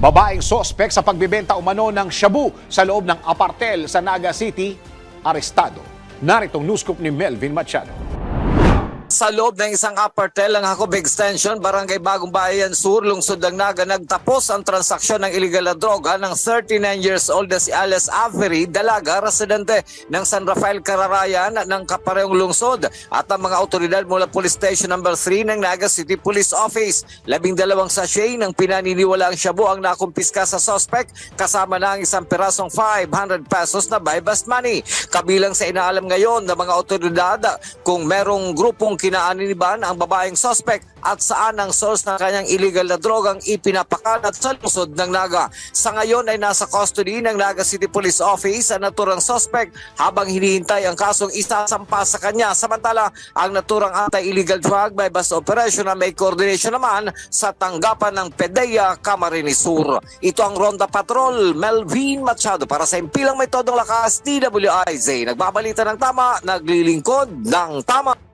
Babaeng sospek sa pagbibenta umano ng shabu sa loob ng apartel sa Naga City, arestado. Naritong news scoop ni Melvin Machado. Sa loob ng isang apartel ng Hacob Extension, Barangay Bagong Bayan Sur, Lungsod ng Naga, nagtapos ang transaksyon ng illegal na droga ng 39 years old na si Alice Avery, dalaga, residente ng San Rafael Cararayan ng kaparehong lungsod at ang mga otoridad mula Police Station No. 3 ng Naga City Police Office. Labing dalawang sachet ng pinaniniwalaang shabu ang nakumpiska sa suspect kasama na ang isang pirasong 500 pesos na buy money. Kabilang sa inaalam ngayon ng mga otoridad kung merong grupong kinaaniniban ang babaeng suspect at saan ang source ng kanyang illegal na drogang ipinapakalat sa lungsod ng Naga. Sa ngayon ay nasa custody ng Naga City Police Office ang naturang suspect habang hinihintay ang kasong isasampa sa kanya. Samantala, ang naturang anti-illegal drug by bus operation na may coordination naman sa tanggapan ng PDEA Camarines Sur. Ito ang Ronda Patrol, Melvin Machado para sa impilang may todong lakas, DWIZ. Nagbabalita ng tama, naglilingkod ng tama.